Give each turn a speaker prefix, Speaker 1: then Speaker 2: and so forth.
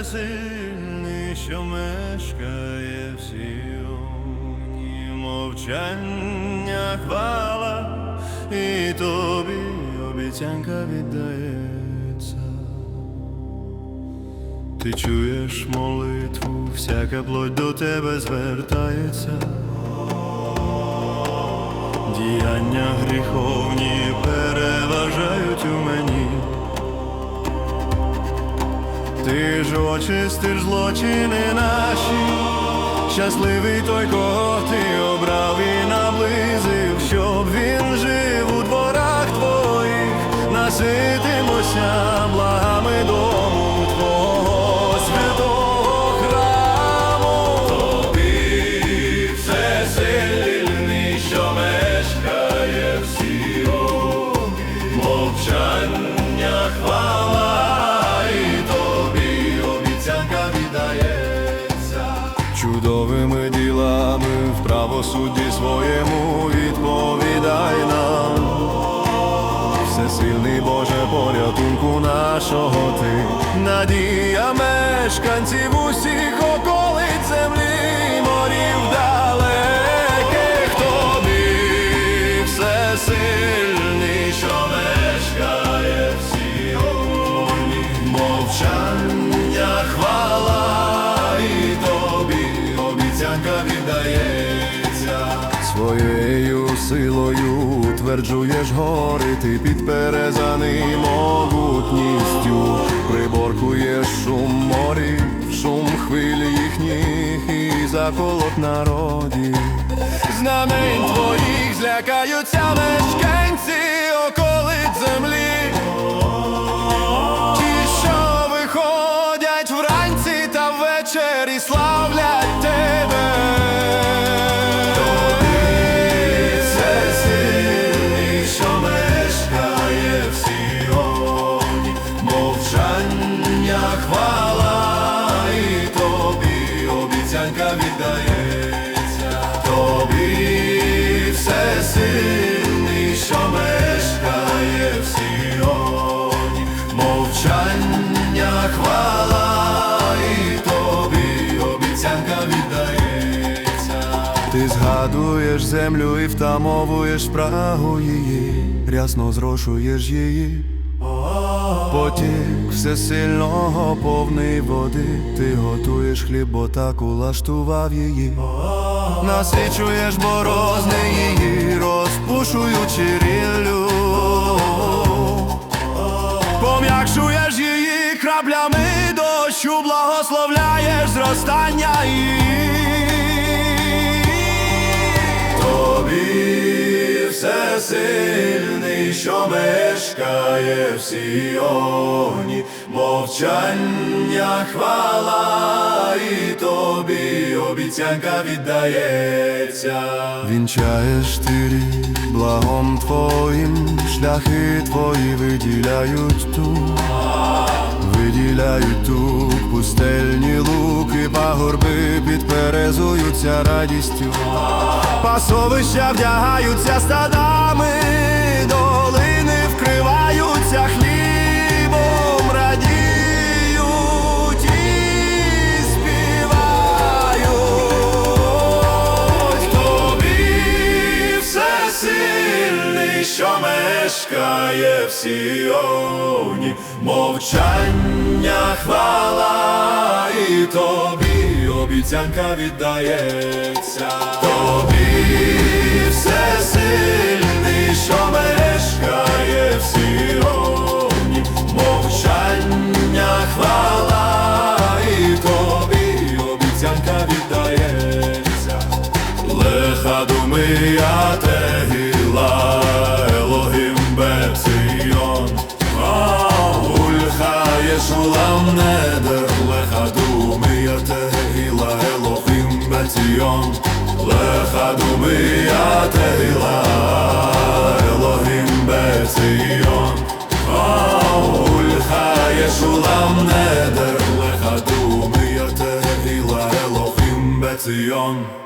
Speaker 1: всесильний, що мешкає в Сіоні, мовчання хвала, і тобі обіцянка віддається. Ти чуєш молитву, всяка плоть до тебе звертається. Діяння гріховні переважають очистиш злочини наші, щасливий той, Чудовими ділами в правосудді своєму відповідай нам. Всесильний Боже, порятунку нашого ти, надія мешканців усіх околиць землі, морів далеких тобі, всесильний, що мешкає в Сіоні, мовчання силою утверджуєш гори, ти підперезаний могутністю, приборкуєш шум морів, шум хвиль їхніх і заколот народів. Знамень твоїх злякаються мешканці Ти згадуєш землю і втамовуєш прагу її, рясно зрошуєш її. Потік всесильного повний води, ти готуєш хліб, бо так улаштував її. Насичуєш борозни її, розпушуючи ріллю. Пом'якшуєш її краплями дощу, благословляєш зростання її. Тобі всесильний, що мешкає в Сіоні, мовчання хвала, і тобі обіцянка віддається. Вінчаєш ти благом твоїм, шляхи твої виділяють тут. Виділяють тут пустельні луки, підперезуються радістю, пасовища вдягаються стадами, долини вкриваються хлібом, радіють і співають. Тобі всесильний, що мешкає в Сіоні, мовчання хвала, і тобі обіцянка віддається, тобі всесильний, що мешкає в сьогодні, мовчання хвала, і тобі обіцянка віддається. лиха думия тегіла Adubia Tehila Elohim Betzion Aulcha Yeshulam Neder Elohim Betzion